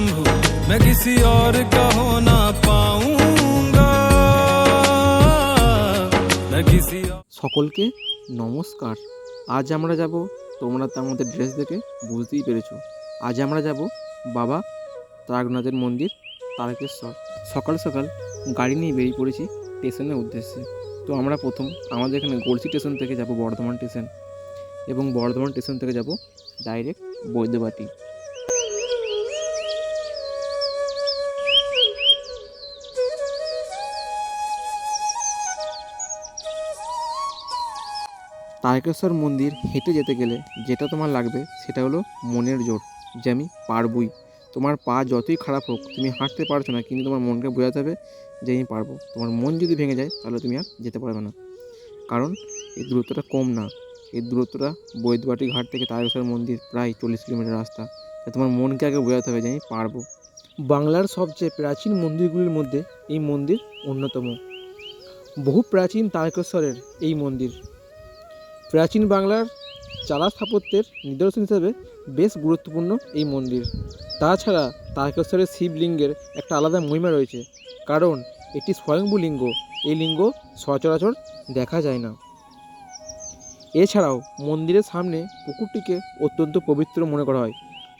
शंभु मैं किसी और का हो ना पाऊंगा मैं किसी और সকলকে নমস্কার আজ আমরা যাব তোমরা তো আমাদের ড্রেস দেখে বুঝতেই পেরেছো আজ আমরা যাব বাবা তারকনাথের মন্দির তারকেশ্বর সকাল সকাল গাড়ি নিয়ে বেরিয়ে পড়েছি স্টেশনের উদ্দেশ্যে তো আমরা প্রথম আমাদের এখানে গলসি স্টেশন থেকে যাব বর্ধমান স্টেশন এবং বর্ধমান স্টেশন থেকে যাব ডাইরেক্ট বৈদ্যবাটি তারকেশ্বর মন্দির হেঁটে যেতে গেলে যেটা তোমার লাগবে সেটা হলো মনের জোর, যে আমি পারবই। তোমার পা যতই খারাপ হোক, তুমি হাঁটতে পারছ না, কিন্তু তোমার মনকে বোঝাতে হবে যে আমি পারব। তোমার মন যদি ভেঙে যায়, তাহলে তুমি আর যেতে পারবে না। কারণ এই দূরত্বটা কম না। এই দূরত্বটা বৈদ্যবাটি ঘাট থেকে তারকেশ্বর মন্দির প্রায় চল্লিশ কিলোমিটার রাস্তা। তাই তোমার মনকে আগে বোঝাতে হবে যে আমি পারব। বাংলার সবচেয়ে প্রাচীন মন্দিরগুলির মধ্যে এই মন্দির অন্যতম। বহু প্রাচীন তারকেশ্বরের এই মন্দির। প্রাচীন বাংলার চালা স্থাপত্যের নিদর্শন হিসাবে বেশ গুরুত্বপূর্ণ এই মন্দির। তাছাড়া তারকেশ্বরের শিবলিঙ্গের একটা আলাদা মহিমা রয়েছে, কারণ এটি স্বয়ংভূ লিঙ্গ। এই লিঙ্গ সচরাচর দেখা যায় না। এছাড়াও মন্দিরের সামনে পুকুরটিকে অত্যন্ত পবিত্র মনে করা হয়।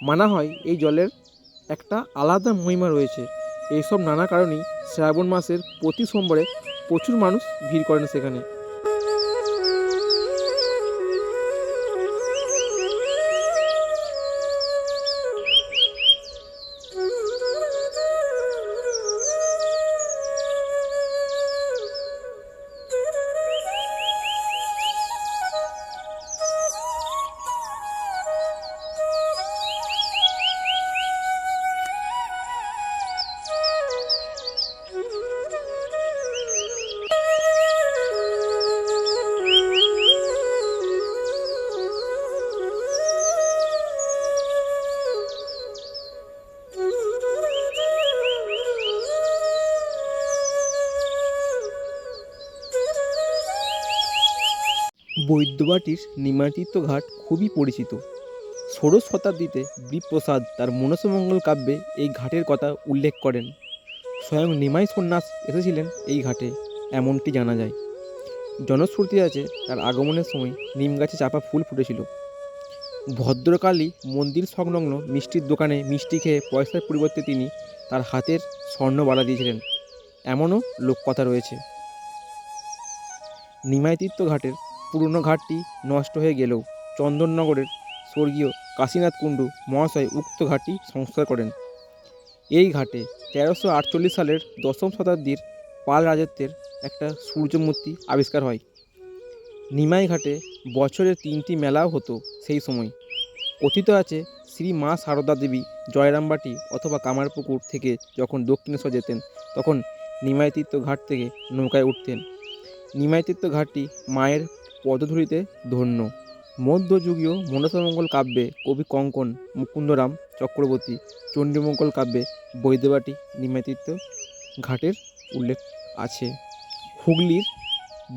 মানা হয় এই জলের একটা আলাদা মহিমা রয়েছে। এইসব নানা কারণেই শ্রাবণ মাসের প্রতি সোমবারে প্রচুর মানুষ ভিড় করেন সেখানে। বৈদ্যবাটির নিমাতীর্থ ঘাট খুবই পরিচিত। ষোড়শ শতাব্দীতে বিপ্রসাদ তার মনসমঙ্গল কাব্যে এই ঘাটের কথা উল্লেখ করেন। স্বয়ং নিমাই সন্ন্যাস এসেছিলেন এই ঘাটে, এমনটি জানা যায়। জনশ্রুতি আছে তার আগমনের সময় নিম গাছে চাপা ফুল ফুটেছিল। ভদ্রকালী মন্দির সংলগ্ন মিষ্টির দোকানে মিষ্টি খেয়ে পয়সার পরিবর্তে তিনি তার হাতের স্বর্ণ বাড়া দিয়েছিলেন। এমনও লোককথা রয়েছে। নিমাইতীর্থ ঘাটের পুরনো ঘাটটি নষ্ট হয়ে গেলেও চন্দননগরের স্বর্গীয় কাশীনাথ কুণ্ডু মহাশয় উক্ত ঘাটটি সংস্কার করেন। এই ঘাটে তেরোশো আটচল্লিশ সালের দশম শতাব্দীর পাল রাজত্বের একটা সূর্যমূর্তি আবিষ্কার হয়। নিমাই ঘাটে বছরে তিনটি মেলাও হতো সেই সময়। কথিত আছে শ্রী মা সারদা দেবী জয়রামবাটি অথবা কামারপুকুর থেকে যখন দক্ষিণেশ্বর যেতেন, তখন নিমাইতীর্থ ঘাট থেকে নৌকায় উঠতেন। নিমাইতীর্থ ঘাটটি মায়ের পদধূলিতে ধন্য। মধ্যযুগীয় মনসামঙ্গল কাব্যে কবি কঙ্কন, মুকুন্দরাম চক্রবর্তী, চণ্ডীমঙ্গল কাব্যে বৈদ্যবাটি নিমাইতীর্থ ঘাটের উল্লেখ আছে। হুগলির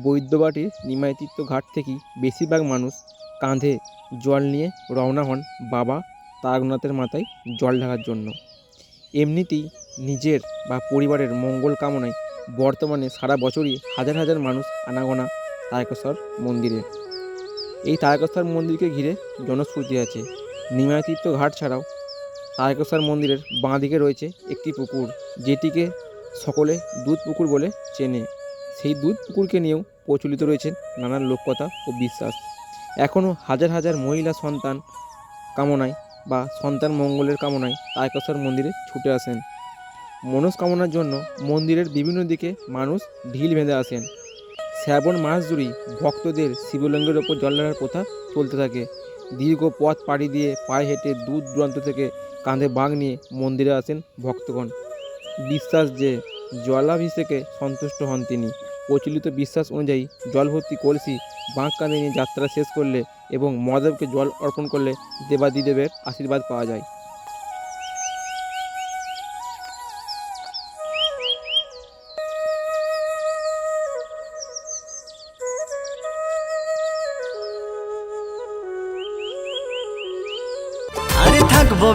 বৈদ্যবাটির নিমাইতীর্থ ঘাট থেকেই বেশিরভাগ মানুষ কাঁধে জল নিয়ে রওনা হন বাবা তারকনাথের মাথায় জল ঢাকার জন্য। এমনিতেই নিজের বা পরিবারের মঙ্গল কামনায় বর্তমানে সারা বছরই হাজার হাজার মানুষ আনাগোনা তারকেশ্বর মন্দিরে। এই তারকেশ্বর মন্দিরকে ঘিরে জনশ্রুতি আছে। নিমাতীর্থ ঘাট ছাড়াও তারকেশ্বর মন্দিরের বাঁ দিকে রয়েছে একটি পুকুর, যেটিকে সকলে দুধ পুকুর বলে চেনে। সেই দুধ পুকুরকে নিয়েও প্রচলিত রয়েছে নানান লোককথা ও বিশ্বাস। এখনও হাজার হাজার মহিলা সন্তান কামনায় বা সন্তান মঙ্গলের কামনায় তারকেশ্বর মন্দিরে ছুটে আসেন। মনস্কামনার জন্য মন্দিরের বিভিন্ন দিকে মানুষ ঢিল বেঁধে আসেন। শ্রাবণ মাস জুড়েই ভক্তদের শিবলিঙ্গের ওপর জল ঢালার প্রথা চলতে থাকে। দীর্ঘ পথ পাড়ি দিয়ে পায়ে হেঁটে দূর দূরান্ত থেকে কাঁধে বাঘ নিয়ে মন্দিরে আসেন ভক্তগণ। বিশ্বাস যে জলাভিষেকে সন্তুষ্ট হন তিনি। প্রচলিত বিশ্বাস অনুযায়ী জল ভর্তি কলসি বাঁক কাঁধে নিয়ে যাত্রা শেষ করলে এবং মহাদেবকে জল অর্পণ করলে দেবাদিদেবের আশীর্বাদ পাওয়া যায়।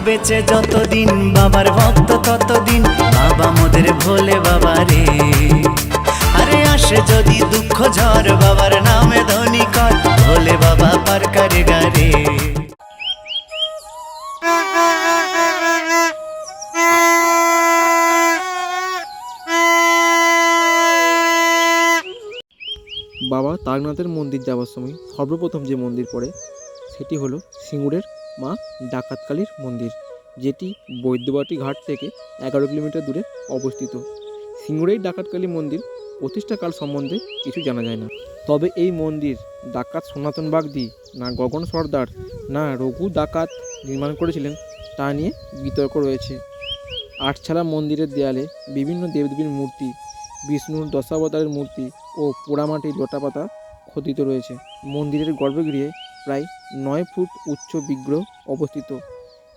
বেঁচে যতদিন, বাবার ভক্ত ততদিন। বাবা মোদের ভোলে বাবা রে। আরে আসে যদি দুঃখ ঝড়, বাবার নামে ধনী কর। ভোলে বাবা পার করে গারে বাবা তারনাথের মন্দির যাওয়ার সময় সর্বপ্রথম যে মন্দির পড়ে, সেটি হলো সিঙ্গুরের মা ডাকাতকালীর মন্দির, যেটি বৈদ্যবাটি ঘাট থেকে এগারো কিলোমিটার দূরে অবস্থিত। সিঙ্গুরের ডাকাতকালী মন্দির প্রতিষ্ঠাকাল সম্বন্ধে কিছু জানা যায় না। তবে এই মন্দির ডাকাত সনাতন বাগদি, না গগন সর্দার, না রঘু ডাকাত নির্মাণ করেছিলেন, তা নিয়ে বিতর্ক রয়েছে। আটছাড়া মন্দিরের দেয়ালে বিভিন্ন দেবদেবীর মূর্তি, বিষ্ণুর দশাবতারের মূর্তি ও পোড়ামাটির লতাপাতা খোদিত রয়েছে। মন্দিরের গর্ভগৃহে প্রায় নয় ফুট উচ্চ বিগ্রহ অবস্থিত।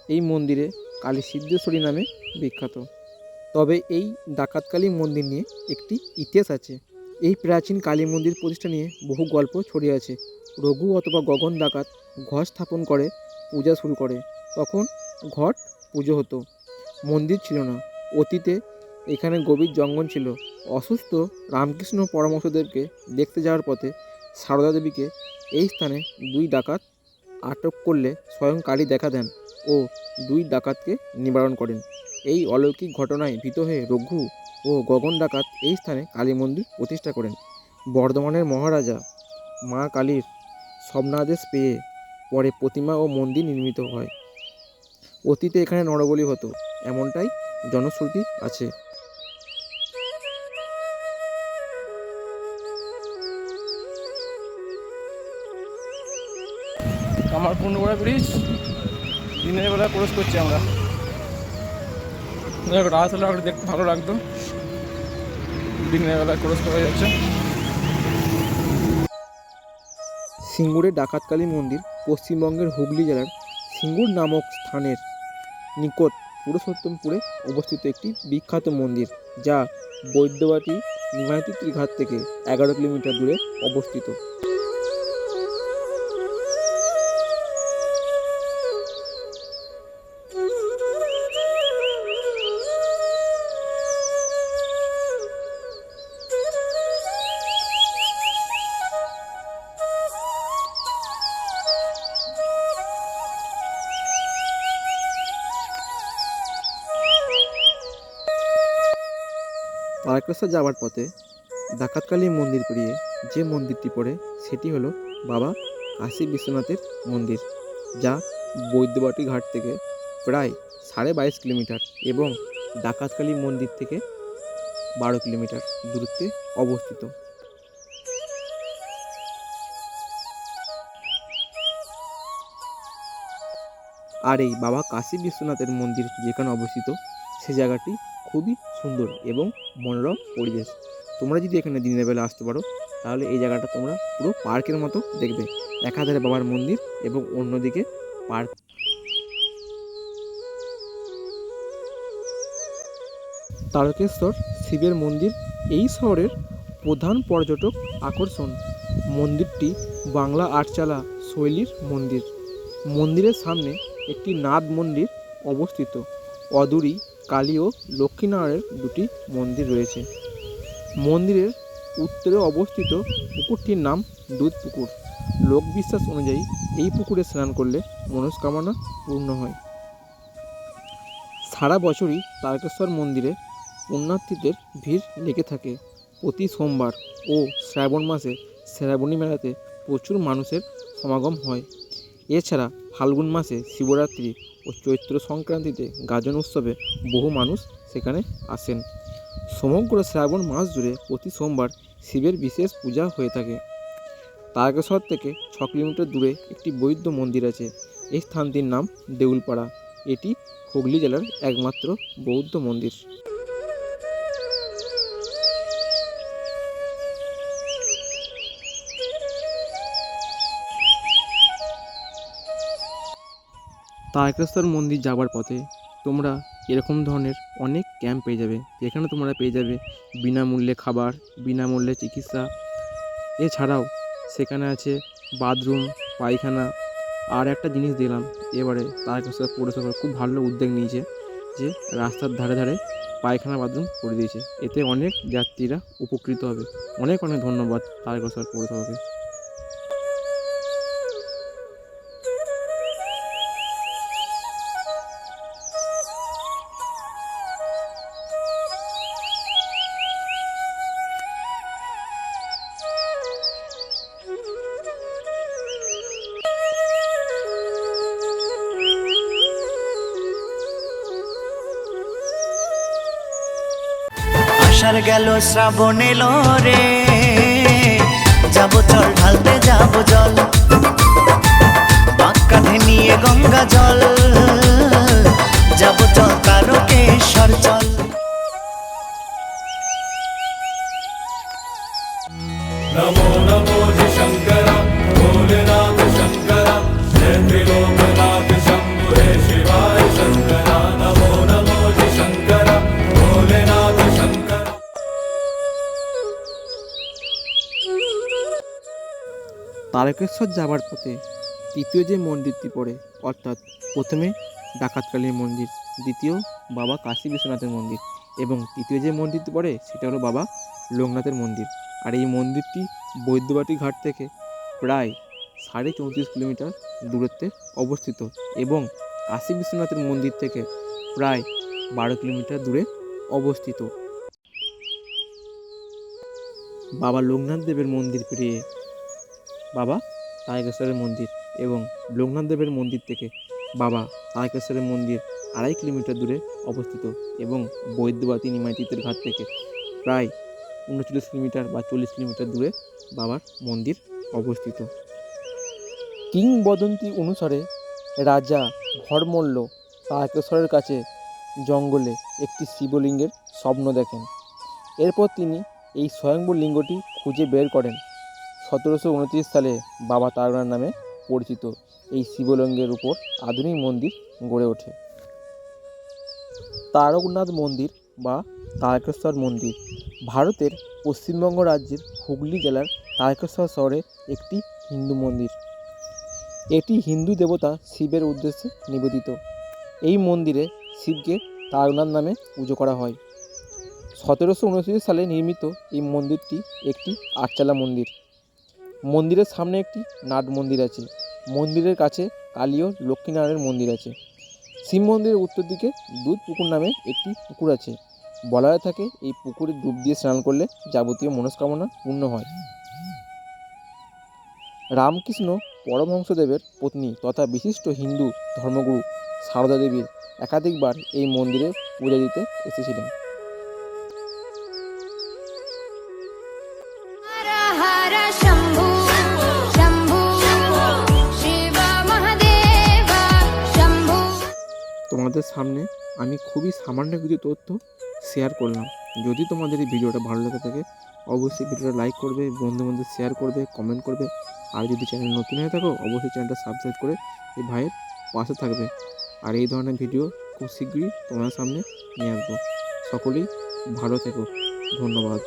এই মন্দিরে কালী সিদ্ধেশ্বরী নামে বিখ্যাত। তবে এই ডাকাতকালী মন্দির নিয়ে একটি ইতিহাস আছে। এই প্রাচীন কালী মন্দির প্রতিষ্ঠা নিয়ে বহু গল্প ছড়িয়ে আছে। রঘু অথবা গগন ডাকাত ঘর স্থাপন করে, পূজা শুরু করে। তখন ঘট পুজো হতো। মন্দির ছিল না। অতীতে এখানে গভীর জঙ্গল ছিল। অসুস্থ রামকৃষ্ণ পরমহংসদেবকে দেখতে যাওয়ার পথে সারদা দেবীকে এই স্থানে দুই ডাকাত আটক করলে স্বয়ং কালী দেখা দেন ও দুই ডাকাতকে নিবারণ করেন। এই অলৌকিক ঘটনায় ভীত হয়ে রঘু ও গগন ডাকাত এই স্থানে কালী মন্দির প্রতিষ্ঠা করেন। বর্ধমানের মহারাজা মা কালীর স্বপ্নাদেশ পেয়ে পরে প্রতিমা ও মন্দির নির্মিত হয়। অতীতে এখানে নরবলি হতো, এমনটাই জনশ্রুতি আছে। আমার পূর্ণগড়া ব্রিজ। দিনের বেলা ক্রস করছি আমরা। দেখ, রাত হলে আগে দেখতে ভালো লাগতো। দিনের বেলা ক্রস করা যাচ্ছে। সিঙ্গুরের ডাকাতকালী মন্দির, পশ্চিমবঙ্গের হুগলি জেলার সিঙ্গুর নামক স্থানের নিকট পুরুষোত্তমপুরে অবস্থিত একটি বিখ্যাত মন্দির, যা বৈদ্যবাটি নিমাইতিত্রী ঘাট থেকে এগারো কিলোমিটার দূরে অবস্থিত। তারকেশ্বর যাওয়ার পথে ডাকাতকালী মন্দির পেরিয়ে যে মন্দিরটি পড়ে সেটি হলো বাবা কাশী বিশ্বনাথের মন্দির, যা বৈদ্যবাটি ঘাট থেকে প্রায় সাড়ে বাইশ কিলোমিটার এবং ডাকাতকালী মন্দির থেকে বারো কিলোমিটার দূরত্বে অবস্থিত। আর এই বাবা কাশী বিশ্বনাথের মন্দির যেখানে অবস্থিত, সে জায়গাটি খুবই সুন্দর এবং মনোরম পরিবেশ। তোমরা যদি এখানে দিনের বেলা আসতে পারো, তাহলে এই জায়গাটা তোমরা পুরো পার্কের মতো দেখবে। একাধারে বাবার মন্দির এবং অন্যদিকে পার্ক। তারকেশ্বর শিবের মন্দির এই শহরের প্রধান পর্যটক আকর্ষণ। মন্দিরটি বাংলা আটচালা শৈলীর মন্দির। মন্দিরের সামনে একটি নাদ মন্দির অবস্থিত। অদূরী কালী ও লক্ষ্মীনারায়ণের দুটি মন্দির রয়েছে। মন্দিরের উত্তরে অবস্থিত পুকুরটির নাম দুধ পুকুর লোকবিশ্বাস অনুযায়ী এই পুকুরে স্নান করলে মনস্কামনা পূর্ণ হয়। সারা বছরই তারকেশ্বর মন্দিরে পুণ্যার্থীদের ভিড় লেগে থাকে। প্রতি সোমবার ও শ্রাবণ মাসে শ্রাবণী মেলাতে প্রচুর মানুষের সমাগম হয়। এছাড়া ফাল্গুন মাসে শিবরাত্রি ও চৈত্র সংক্রান্তিতে গাজন উৎসবে বহু মানুষ সেখানে আসেন। সমগ্র শ্রাবণ মাস জুড়ে প্রতি সোমবার শিবের বিশেষ পূজা হয়ে থাকে। তারকেশ্বর থেকে ছ কিলোমিটার দূরে একটি বৌদ্ধ মন্দির আছে। এই স্থানটির নাম দেউলপাড়া। এটি হুগলি জেলার একমাত্র বৌদ্ধ মন্দির। তারকেশ্বর মন্দির যাওয়ার পথে তোমরা এরকম ধরনের অনেক ক্যাম্প পেয়ে যাবে। যেখানে তোমরা পেয়ে যাবে বিনামূল্যে খাবার, বিনামূল্যে চিকিৎসা। এছাড়াও সেখানে আছে বাথরুম, পায়খানা। আর একটা জিনিস দিলাম এবারে তারকেশ্বর পৌরসভা খুব ভালো উদ্যোগ নিয়েছে যে রাস্তার ধারে ধারে পায়খানা, বাথরুম করে দিয়েছে। এতে অনেক যাত্রীরা উপকৃত হবে। অনেক অনেক ধন্যবাদ তারকেশ্বর পৌরসভাকে। আষাঢ় গেল শ্রাবণ এলো রে। তারকেশ্বর যাবার পথে তৃতীয় যে মন্দিরটি পড়ে, অর্থাৎ প্রথমে ডাকাতকালীর মন্দির, দ্বিতীয় বাবা কাশী বিশ্বনাথের মন্দির এবং তৃতীয় যে মন্দিরটি পড়ে, সেটা হলো বাবা লোকনাথের মন্দির। আর এই মন্দিরটি বৈদ্যবাটি ঘাট থেকে প্রায় সাড়ে চৌত্রিশ কিলোমিটার দূরত্বে অবস্থিত এবং কাশী বিশ্বনাথের মন্দির থেকে প্রায় বারো কিলোমিটার দূরে অবস্থিত। বাবা লোকনাথ দেবের মন্দির পেরিয়ে বাবা তারকেশ্বরের মন্দির এবং লোকনাথ দেবের মন্দির থেকে বাবা তারকেশ্বরের মন্দির আড়াই কিলোমিটার দূরে অবস্থিত এবং বৈদ্যবাতী নিমাইতীতের ঘাট থেকে প্রায় উনচল্লিশ কিলোমিটার বা চল্লিশ কিলোমিটার দূরে বাবার মন্দির অবস্থিত। কিংবদন্তি অনুসারে রাজা ভরমল্ল তারকেশ্বরের কাছে জঙ্গলে একটি শিবলিঙ্গের স্বপ্ন দেখেন। এরপর তিনি এই স্বয়ংবর লিঙ্গটি খুঁজে বের করেন। সতেরোশো উনত্রিশ সালে বাবা তারকনাথ নামে পরিচিত এই শিবলিঙ্গের উপর আধুনিক মন্দির গড়ে ওঠে। তারকনাথ মন্দির বা তারকেশ্বর মন্দির ভারতের পশ্চিমবঙ্গ রাজ্যের হুগলি জেলার তারকেশ্বর শহরে একটি হিন্দু মন্দির। এটি হিন্দু দেবতা শিবের উদ্দেশ্যে নিবেদিত। এই মন্দিরে শিবকে তারকনাথ নামে পুজো করা হয়। সতেরোশো উনত্রিশ সালে নির্মিত এই মন্দিরটি একটি আটচালা মন্দির। মন্দিরের সামনে একটি নাট মন্দির আছে। মন্দিরের কাছে কালী ও লক্ষ্মীনারায়ণের মন্দির আছে। শিব মন্দিরের উত্তর দিকে দুধ পুকুর নামে একটি পুকুর আছে। বলা হয়ে থাকে, এই পুকুরে ডুব দিয়ে স্নান করলে যাবতীয় মনস্কামনা পূর্ণ হয়। রামকৃষ্ণ পরমহংসদেবের পত্নী তথা বিশিষ্ট হিন্দু ধর্মগুরু সারদা দেবীর একাধিকবার এই মন্দিরে পূজা দিতে এসেছিলেন। তোমাদের সামনে আমি খুবই সামান্য কিছু তথ্য শেয়ার করলাম। যদি তোমাদের এই ভিডিওটা ভালো লেগে থাকে, অবশ্যই ভিডিওটা লাইক করবে, বন্ধু বন্ধু শেয়ার করবে কমেন্ট করবে। আর যদি চ্যানেল নতুন হয়ে থাকো, অবশ্যই চ্যানেলটা সাবস্ক্রাইব করে এই ভাইয়ের পাশে থাকবে। আর এই ধরনের ভিডিও খুব শীঘ্রই তোমাদের সামনে নিয়ে আসব। সকলেই ভালো থেকো। ধন্যবাদ।